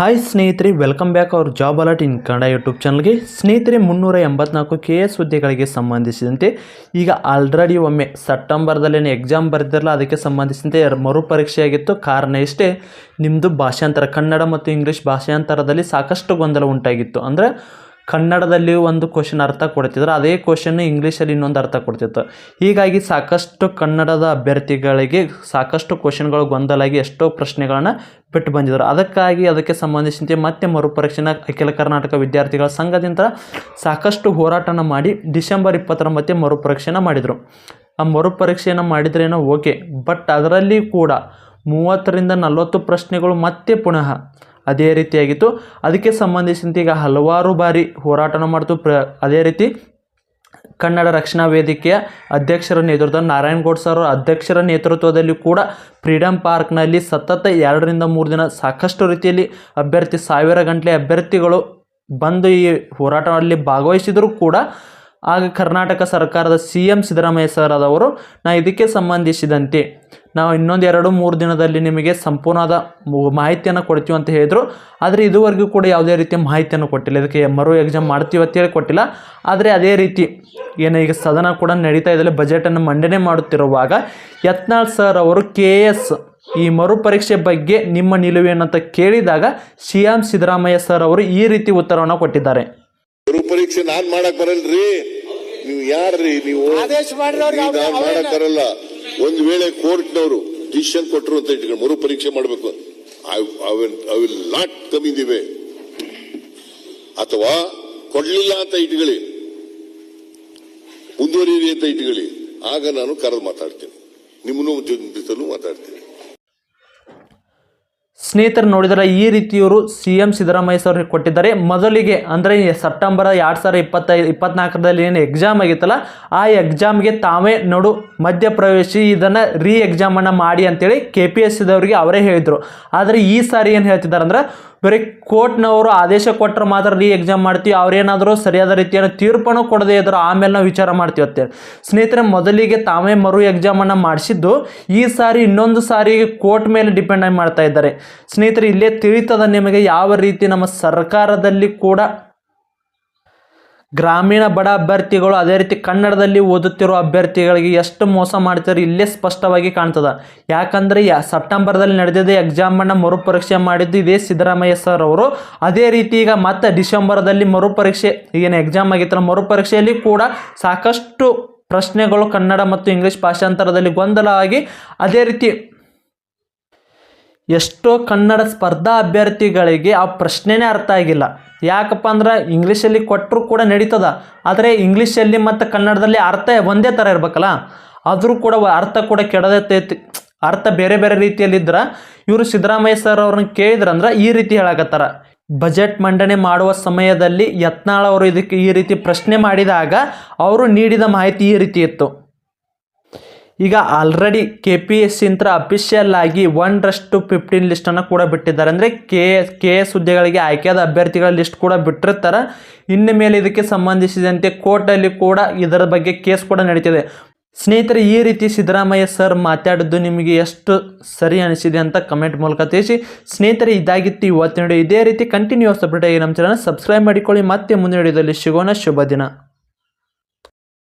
Hi ಸ್ನೇಹಿತರೆ welcome back our job alert in Kannada YouTube ಚಾನಲ್ಗೆ ಸ್ನೇಹಿತರೆ, ಮುನ್ನೂರ ಎಂಬತ್ನಾಲ್ಕು ಕೆ ಎಸ್ ಹುದ್ದೆಗಳಿಗೆ ಸಂಬಂಧಿಸಿದಂತೆ ಈಗ ಆಲ್ರೆಡಿ ಒಮ್ಮೆ ಸೆಪ್ಟೆಂಬರ್ದಲ್ಲೇ ಎಕ್ಸಾಮ್ ಬರೆದಿರಲ್ಲ ಅದಕ್ಕೆ ಸಂಬಂಧಿಸಿದಂತೆ ಮರುಪರೀಕ್ಷೆಯಾಗಿತ್ತು ಕಾರಣ ಇಷ್ಟೇ ನಿಮ್ಮದು ಭಾಷಾಂತರ ಕನ್ನಡ ಮತ್ತು ಇಂಗ್ಲೀಷ್ ಭಾಷಾಂತರದಲ್ಲಿ ಸಾಕಷ್ಟು ಗೊಂದಲ ಉಂಟಾಗಿತ್ತು. ಅಂದರೆ ಕನ್ನಡದಲ್ಲಿ ಒಂದು ಕ್ವಶನ್ ಅರ್ಥ ಕೊಡ್ತಿದ್ರು. ಅದೇ ಕ್ವಶನ್ ಇಂಗ್ಲೀಷಲ್ಲಿ ಇನ್ನೊಂದು ಅರ್ಥ ಕೊಡ್ತಿತ್ತು. ಹೀಗಾಗಿ ಸಾಕಷ್ಟು ಕನ್ನಡದ ಅಭ್ಯರ್ಥಿಗಳಿಗೆ ಸಾಕಷ್ಟು ಕ್ವಶನ್ಗಳು ಗೊಂದಲಾಗಿ ಎಷ್ಟೋ ಪ್ರಶ್ನೆಗಳನ್ನು ಬಿಟ್ಟು ಬಂದಿದ್ದರು ಅದಕ್ಕಾಗಿ ಅದಕ್ಕೆ ಸಂಬಂಧಿಸಿದಂತೆ ಮತ್ತೆ ಮರುಪರೀಕ್ಷೆನ ಅಖಿಲ ಕರ್ನಾಟಕ ವಿದ್ಯಾರ್ಥಿಗಳ ಸಂಘದಿಂದ ಸಾಕಷ್ಟು ಹೋರಾಟನ ಮಾಡಿ ಡಿಸೆಂಬರ್ ಇಪ್ಪತ್ತೊಂಬತ್ತೆ ಮರುಪರೀಕ್ಷೆನ ಮಾಡಿದರು. ಆ ಮರುಪರೀಕ್ಷೆಯನ್ನು ಮಾಡಿದ್ರೇನೋ ಓಕೆ. ಬಟ್ ಅದರಲ್ಲಿ ಕೂಡ ಮೂವತ್ತರಿಂದ ನಲವತ್ತು ಪ್ರಶ್ನೆಗಳು ಮತ್ತೆ ಪುನಃ ಅದೇ ರೀತಿಯಾಗಿತ್ತು ಅದಕ್ಕೆ ಸಂಬಂಧಿಸಿದಂತೆ ಈಗ ಹಲವಾರು ಬಾರಿ ಹೋರಾಟನ ಮಾಡ್ತು. ಪ್ರ, ಅದೇ ರೀತಿ ಕನ್ನಡ ರಕ್ಷಣಾ ವೇದಿಕೆಯ ಅಧ್ಯಕ್ಷರ ನೇತೃತ್ವ ನಾರಾಯಣಗೌಡ ಸರ್ ಅಧ್ಯಕ್ಷರ ನೇತೃತ್ವದಲ್ಲಿ ಕೂಡ ಫ್ರೀಡಮ್ ಪಾರ್ಕ್ನಲ್ಲಿ ಸತತ ಎರಡರಿಂದ ಮೂರು ದಿನ ಸಾಕಷ್ಟು ರೀತಿಯಲ್ಲಿ ಅಭ್ಯರ್ಥಿ, ಸಾವಿರ ಗಂಟಲೆ ಅಭ್ಯರ್ಥಿಗಳು ಬಂದು ಈ ಹೋರಾಟದಲ್ಲಿ ಭಾಗವಹಿಸಿದರೂ ಕೂಡ ಆಗ ಕರ್ನಾಟಕ ಸರ್ಕಾರದ ಸಿ ಎಂ ಸಿದ್ದರಾಮಯ್ಯ ಸರ್ ಆದವರು ನಾ ಇದಕ್ಕೆ ಸಂಬಂಧಿಸಿದಂತೆ ನಾವು ಇನ್ನೊಂದು ಎರಡು ಮೂರು ದಿನದಲ್ಲಿ ನಿಮಗೆ ಸಂಪೂರ್ಣವಾದ ಮಾಹಿತಿಯನ್ನು ಕೊಡ್ತೀವಿ ಅಂತ ಹೇಳಿದರು. ಆದರೆ ಇದುವರೆಗೂ ಕೂಡ ಯಾವುದೇ ರೀತಿಯ ಮಾಹಿತಿಯನ್ನು ಕೊಟ್ಟಿಲ್ಲ. ಇದಕ್ಕೆ ಮರು ಎಕ್ಸಾಮ್ ಮಾಡ್ತೀವಿ ಅಂತೇಳಿ ಕೊಟ್ಟಿಲ್ಲ. ಆದರೆ ಅದೇ ರೀತಿ ಏನು ಈಗ ಸದನ ಕೂಡ ನಡೀತಾ ಇದ್ದಲ್ಲಿ ಬಜೆಟನ್ನು ಮಂಡನೆ ಮಾಡುತ್ತಿರುವಾಗ ಯತ್ನಾಳ್ ಸರ್ ಅವರು ಕೆ ಈ ಮರುಪರೀಕ್ಷೆ ಬಗ್ಗೆ ನಿಮ್ಮ ನಿಲುವೇನಂತ ಕೇಳಿದಾಗ ಸಿ ಎಂ ಸಿದ್ದರಾಮಯ್ಯ ಸರ್ ಅವರು ಈ ರೀತಿ ಉತ್ತರವನ್ನು ಕೊಟ್ಟಿದ್ದಾರೆ. ಮರು ಪರೀಕ್ಷೆ ನಾನ್ ಮಾಡಕ್ ಬರಲ್ರಿ? ನೀವು ಯಾರ್ರಿ? ನೀವು ನಾನ್ ಮಾಡಕ್ ಬರಲ್ಲ. ಒಂದ್ ವೇಳೆ ಕೋರ್ಟ್ನವರು ಡಿಸಿಷನ್ ಕೊಟ್ಟರು ಅಂತ ಇಟ್ಕೊಂಡು ಮರು ಪರೀಕ್ಷೆ ಮಾಡಬೇಕು I will not come in the way ಅಥವಾ ಕೊಡ್ಲಿಲ್ಲ ಅಂತ ಇಟ್ಕೊಳ್ಳಿ. ಮುಂದುವರಿಯಿರಿ ಅಂತ ಇಟ್ಕೊಳ್ಳಿ. ಆಗ ನಾನು ಕರೆದು ಮಾತಾಡ್ತೀನಿ. ನಿಮ್ಮನ್ನು ಜೊತೆಲೂ ಮಾತಾಡ್ತೀನಿ. ಸ್ನೇಹಿತರು ನೋಡಿದರೆ ಈ ರೀತಿಯವರು ಸಿ ಎಂ ಸಿದ್ದರಾಮಯ್ಯ ಸರ್ ಕೊಟ್ಟಿದ್ದಾರೆ. ಮೊದಲಿಗೆ ಅಂದರೆ ಸೆಪ್ಟೆಂಬರ್ ಎರಡು ಸಾವಿರದ ಇಪ್ಪತ್ತೈದು ಇಪ್ಪತ್ನಾಲ್ಕರಲ್ಲಿ ಏನು ಎಕ್ಸಾಮ್ ಆಗಿತ್ತಲ್ಲ, ಆ ಎಕ್ಸಾಮ್ಗೆ ತಾವೇ ನೋಡು ಮಧ್ಯ ಪ್ರವೇಶಿ ಇದನ್ನು ರೀ ಎಕ್ಸಾಮನ್ನು ಮಾಡಿ ಅಂತೇಳಿ ಕೆ ಪಿ ಎಸ್ ಸಿದವರಿಗೆ ಅವರೇ ಹೇಳಿದರು. ಆದರೆ ಈ ಸಾರಿ ಏನು ಹೇಳ್ತಿದ್ದಾರೆ ಅಂದ್ರೆ ಬರೀ ಕೋರ್ಟ್ನವರು ಆದೇಶ ಕೊಟ್ಟರೆ ಮಾತ್ರ ರೀ ಎಕ್ಸಾಮ್ ಮಾಡ್ತೀವಿ. ಅವ್ರೇನಾದರೂ ಸರಿಯಾದ ರೀತಿಯನ್ನು ತೀರ್ಪನ್ನು ಕೊಡದೇ ಇದ್ರು ಆಮೇಲೆ ನಾವು ವಿಚಾರ ಮಾಡ್ತೀವಿ ಅತ್ತೆ ಸ್ನೇಹಿತರೆ, ಮೊದಲಿಗೆ ತಾವೇ ಮರು ಎಕ್ಸಾಮನ್ನು ಮಾಡಿಸಿದ್ದು, ಈ ಸಾರಿ ಇನ್ನೊಂದು ಸಾರಿ ಕೋರ್ಟ್ ಮೇಲೆ ಡಿಪೆಂಡ್ ಆಗಿ ಮಾಡ್ತಾ ಇದ್ದಾರೆ. ಸ್ನೇಹಿತರೆ, ಇಲ್ಲೇ ತಿಳಿತದ ನಿಮಗೆ ಯಾವ ರೀತಿ ನಮ್ಮ ಸರ್ಕಾರದಲ್ಲಿ ಕೂಡ ಗ್ರಾಮೀಣ ಬಡ ಅಭ್ಯರ್ಥಿಗಳು ಅದೇ ರೀತಿ ಕನ್ನಡದಲ್ಲಿ ಓದುತ್ತಿರುವ ಅಭ್ಯರ್ಥಿಗಳಿಗೆ ಎಷ್ಟು ಮೋಸ ಮಾಡ್ತಾರೆ ಇಲ್ಲೇ ಸ್ಪಷ್ಟವಾಗಿ ಕಾಣ್ತದೆ. ಯಾಕಂದರೆ ಯಾ, ಸೆಪ್ಟೆಂಬರ್ದಲ್ಲಿ ನಡೆದಿದ್ದ ಎಕ್ಸಾಮನ್ನು ಮರುಪರೀಕ್ಷೆ ಮಾಡಿದ್ದು ಇದೇ ಸಿದ್ದರಾಮಯ್ಯ ಸರ್ ಅವರು. ಅದೇ ರೀತಿ ಈಗ ಮತ್ತೆ ಡಿಸೆಂಬರ್ದಲ್ಲಿ ಮರುಪರೀಕ್ಷೆ ಏನು ಎಕ್ಸಾಮ್ ಆಗಿತ್ತಲ್ಲ, ಮರುಪರೀಕ್ಷೆಯಲ್ಲಿ ಕೂಡ ಸಾಕಷ್ಟು ಪ್ರಶ್ನೆಗಳು ಕನ್ನಡ ಮತ್ತು ಇಂಗ್ಲೀಷ್ ಭಾಷಾಂತರದಲ್ಲಿ ಗೊಂದಲ ಆಗಿ ಅದೇ ರೀತಿ ಎಷ್ಟೋ ಕನ್ನಡ ಸ್ಪರ್ಧಾ ಅಭ್ಯರ್ಥಿಗಳಿಗೆ ಆ ಪ್ರಶ್ನೆನೇ ಅರ್ಥ ಆಗಿಲ್ಲ. ಯಾಕಪ್ಪ ಅಂದ್ರೆ ಇಂಗ್ಲೀಷಲ್ಲಿ ಕೊಟ್ಟರು ಕೂಡ ನಡೀತದ. ಆದರೆ ಇಂಗ್ಲೀಷಲ್ಲಿ ಮತ್ತು ಕನ್ನಡದಲ್ಲಿ ಅರ್ಥ ಒಂದೇ ಥರ ಇರ್ಬೇಕಲ್ಲ. ಆದರೂ ಕೂಡ ಅರ್ಥ ಕೂಡ ಕೆಡದೆ ಅರ್ಥ ಬೇರೆ ಬೇರೆ ರೀತಿಯಲ್ಲಿದ್ದರೆ ಇವರು ಸಿದ್ದರಾಮಯ್ಯ ಸರ್ ಅವ್ರನ್ನ ಕೇಳಿದ್ರಂದ್ರೆ ಈ ರೀತಿ ಹೇಳಕತ್ತಾರ. ಬಜೆಟ್ ಮಂಡನೆ ಮಾಡುವ ಸಮಯದಲ್ಲಿ ಯತ್ನಾಳ್ ಅವರು ಇದಕ್ಕೆ ಈ ರೀತಿ ಪ್ರಶ್ನೆ ಮಾಡಿದಾಗ ಅವರು ನೀಡಿದ ಮಾಹಿತಿ ಈ ರೀತಿ ಇತ್ತು. ಈಗ ಆಲ್ರೆಡಿ ಕೆ ಪಿ ಎಸ್ ಇಂತ್ರ ಅಫಿಷಿಯಲ್ ಆಗಿ ಒನ್ರಷ್ಟು ಫಿಫ್ಟೀನ್ ಲಿಸ್ಟನ್ನು ಕೂಡ ಬಿಟ್ಟಿದ್ದಾರೆ. ಅಂದರೆ ಕೆ ಕೆ ಎಸ್ ಹುದ್ದೆಗಳಿಗೆ ಆಯ್ಕೆಯಾದ ಅಭ್ಯರ್ಥಿಗಳ ಲಿಸ್ಟ್ ಕೂಡ ಬಿಟ್ಟಿರ್ತಾರೆ. ಇನ್ನು ಮೇಲೆ ಇದಕ್ಕೆ ಸಂಬಂಧಿಸಿದಂತೆ ಕೋರ್ಟಲ್ಲಿ ಕೂಡ ಇದರ ಬಗ್ಗೆ ಕೇಸ್ ಕೂಡ ನಡೀತಿದೆ. ಸ್ನೇಹಿತರೆ, ಈ ರೀತಿ ಸಿದ್ದರಾಮಯ್ಯ ಸರ್ ಮಾತಾಡಿದ್ದು ನಿಮಗೆ ಎಷ್ಟು ಸರಿ ಅನಿಸಿದೆ ಅಂತ ಕಮೆಂಟ್ ಮೂಲಕ ತಿಳಿಸಿ. ಸ್ನೇಹಿತರೆ, ಇದಾಗಿತ್ತು ಇವತ್ತಿನ ಇದೇ ರೀತಿ ಕಂಟಿನ್ಯೂಸ್ ಅಪ್ಡೇಟ್ ಆಗಿ ನಮ್ಮ ಚಾನಲ್ ಸಬ್ಸ್ಕ್ರೈಬ್ ಮಾಡಿಕೊಳ್ಳಿ. ಮತ್ತೆ ಮುಂದಿನ ವಿಡಿಯೋದಲ್ಲಿ ಸಿಗೋಣ. ಶುಭ ದಿನ.